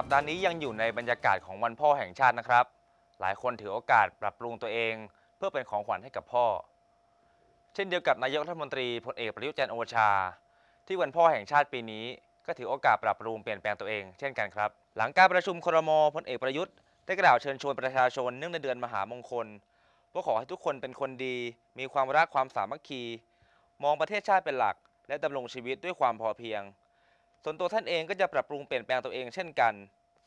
สัปดาห์นี้ยังอยู่ในบรรยากาศของวันพ่อแห่งชาตินะครับ หลายคนถือโอกาสปรับปรุงตัวเอง เพื่อเป็นของขวัญให้กับพ่อ เช่นเดียวกับนายกรัฐมนตรีพลเอกประยุทธ์จันทร์โอชา ที่วันพ่อแห่งชาติปีนี้ ก็ถือโอกาสปรับปรุงเปลี่ยนแปลงตัวเองเช่นกันครับ หลังการประชุมครมพลเอกประยุทธ์ได้กล่าวเชิญชวนประชาชนเนื่องในเดือนมหามงคลว่าขอให้ทุกคนเป็นคนดี มีความรักความสามัคคี มองประเทศชาติเป็นหลัก และดำรงชีวิตด้วยความพอเพียง ส่วนตัวท่านเองก็จะปรับปรุงเปลี่ยนแปลงตัวเองเช่นกัน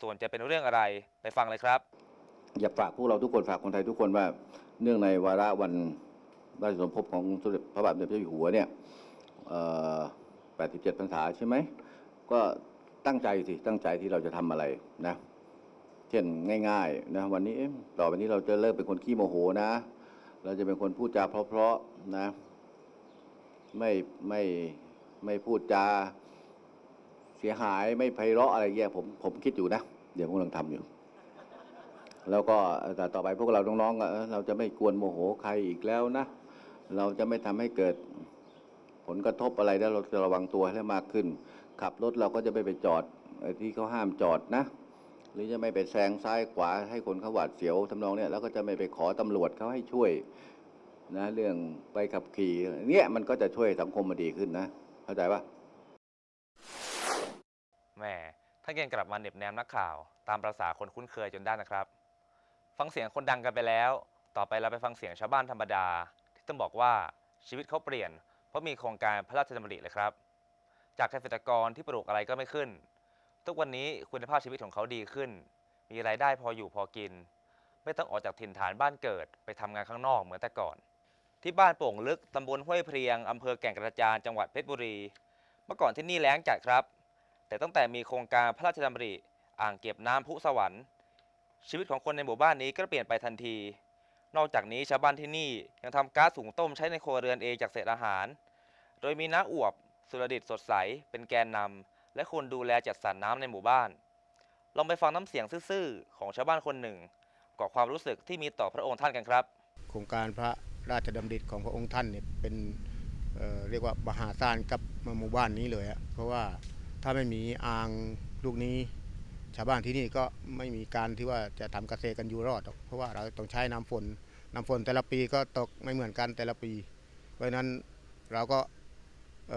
ส่วนจะเป็นเรื่องอะไรไปฟังเลยครับ อยากฝากพวกเราทุกคนฝากคนไทยทุกคนว่าเนื่องในวาระวันราชสมภพของสมเด็จพระบาทสมเด็จพระเจ้าอยู่หัวเนี่ย87พรรษาใช่ไหม ก็ตั้งใจสิ ตั้งใจที่เราจะทำอะไรนะ เช่นง่ายๆนะวันนี้ต่อไปนี้เราจะเลิกเป็นคนขี้โมโหนะ เราจะเป็นคนพูดจาเพราะๆนะ ไม่ไม่ไม่พูดจา เสียหายไม่ไพเราะอะไรเงี้ยผมผมคิดอยู่นะเดี๋ยวผมกำลังทำอยู่ แล้วก็แต่ต่อไปพวกเราน้องๆเราจะไม่กวนโมโหใครอีกแล้วนะเราจะไม่ทำให้เกิดผลกระทบอะไรแล้วเราจะระวังตัวให้มากขึ้น ขับรถเราก็จะไม่ไปจอดที่เขาห้ามจอดนะ หรือจะไม่ไปแซงซ้ายขวาให้คนเขาหวาดเสียวทำนองเนี้ยแล้วก็จะไม่ไปขอตำรวจเขาให้ช่วยนะเรื่องไปขับขี่เนี่ยมันก็จะช่วยสังคมมาดีขึ้นนะ เข้าใจปะ แหมท่านเกณฑ์กลับมาเหน็บแนมนักข่าว ตามประษาคนคุ้นเคยจนได้นะครับ ฟังเสียงคนดังกันไปแล้ว ต่อไปเราไปฟังเสียงชาวบ้านธรรมดา ที่ต้องบอกว่าชีวิตเขาเปลี่ยน เพราะมีโครงการพระราชดำริเลยครับ จากเกษตรกรที่ปลูกอะไรก็ไม่ขึ้น ทุกวันนี้คุณภาพชีวิตของเขาดีขึ้น มีรายได้พออยู่พอกิน ไม่ต้องออกจากถิ่นฐานบ้านเกิด ไปทำงานข้างนอกเหมือนแต่ก่อน ที่บ้านโป่งลึกตำบลห้วยเพลียงอำเภอแก่งกระจานจังหวัดเพชรบุรี เมื่อก่อนที่นี่แล้งจัดครับ แต่ตั้งแต่มีโครงการพระราชดำริ อ่างเก็บน้ำพุสวรรค์ ชีวิตของคนในหมู่บ้านนี้ก็เปลี่ยนไปทันที นอกจากนี้ชาวบ้านที่นี่ยังทำก๊าซสูงต้มใช้ในครัวเรือนเองจากเศษอาหาร โดยมีน้าอวบ สุรดิตสดใส เป็นแกนนำและคนดูแลจัดสรรน้ำในหมู่บ้าน ลองไปฟังน้ำเสียงซื่อๆของชาวบ้านคนหนึ่งกอบความรู้สึกที่มีต่อพระองค์ท่านกันครับ โครงการพระราชดำริของพระองค์ท่านเนี่ยเป็นเเรียกว่ามหาศาลกับหมู่บ้านนี้เลยอะเพราะว่า ถ้าไม่มีอ่างลูกนี้ ชาวบ้านที่นี่ก็ไม่มีการที่ว่าจะทำเกษตรกันอยู่รอดเพราะว่าเราต้องใช้น้ำฝนน้ำฝนแต่ละปีก็ตกไม่เหมือนกันแต่ละปี เพราะฉะนั้นเราก็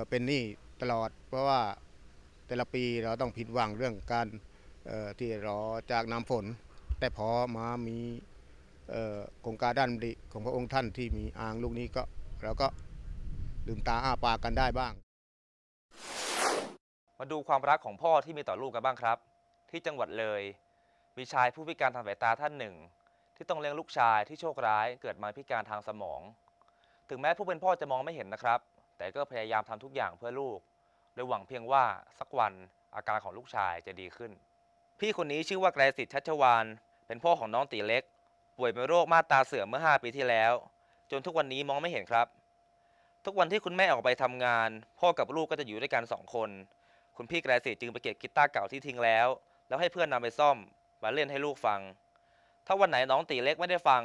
เป็นหนี้ตลอด เพราะว่าแต่ละปีเราต้องผิดหวังเรื่องการที่รอจากน้ำฝน แต่พอมามีโครงการด้านดิของพระองค์ท่านที่มีอ่างลูกนี้ก็เราก็ลืมตาอ้าปากกันได้บ้าง มาดูความรักของพ่อที่มีต่อลูกกันบ้างครับ ที่จังหวัดเลย มีชายผู้พิการทางสายตาท่านหนึ่ง ที่ต้องเลี้ยงลูกชายที่โชคร้ายเกิดมาพิการทางสมอง ถึงแม้ผู้เป็นพ่อจะมองไม่เห็นนะครับ แต่ก็พยายามทำทุกอย่างเพื่อลูก โดยหวังเพียงว่าสักวันอาการของลูกชายจะดีขึ้น พี่คนนี้ชื่อว่าไกรสิทธิ์ชัชวานเป็นพ่อของน้องตีเล็ก ป่วยเป็นโรคมาตาเสื่อมเมื่อ 5 ปีที่แล้ว จนทุกวันนี้มองไม่เห็นครับ ทุกวันที่คุณแม่ออกไปทำงาน พ่อกับลูกก็จะอยู่ด้วยกันสองคน คุณพี่ไกรสิทธิ์จึงไปเก็บกีตาร์เก่าที่ทิ้งแล้ว แล้วให้เพื่อนนำไปซ่อมมาเล่นให้ลูกฟัง ถ้าวันไหนน้องตีเล็กไม่ได้ฟัง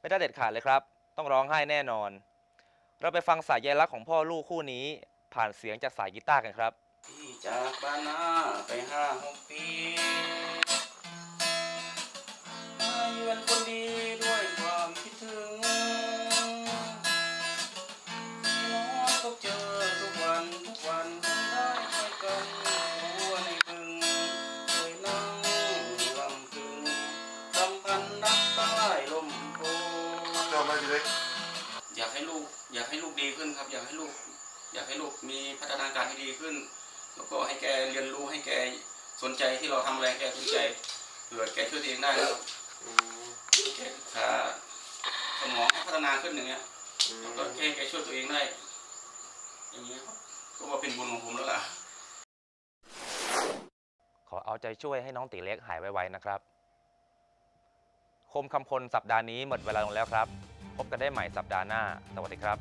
ไม่ได้เด็ดขาดเลยครับ ต้องร้องไห้แน่นอน เราไปฟังสายใยรักของพ่อลูกคู่นี้ ผ่านเสียงจากสายกีตาร์กันครับพี่จากบ้านนาไปห้าหกปี พี่เล็กอยากให้ลูกอยากให้ลูกดีขึ้นครับ อยากให้ลูก อยากให้ลูกมีพัฒนาการที่ดีขึ้น แล้วก็ให้แกเรียนรู้ให้แกสนใจที่เราทำอะไรให้แกสนใจเผื่อแกช่วยตัวเองได้นะครับแกศึกษาสมองให้พัฒนาขึ้นอย่างเงี้ยแล้วก็แกแกช่วยตัวเองได้ อย่างเงี้ยครับก็ว่าเป็นบุญของผมแล้วล่ะขอเอาใจช่วยให้น้องตีเล็กหายไวๆนะครับ คมคำพลสัปดาห์นี้หมดเวลาลงแล้วครับ พบกันได้ใหม่สัปดาห์หน้า สวัสดีครับ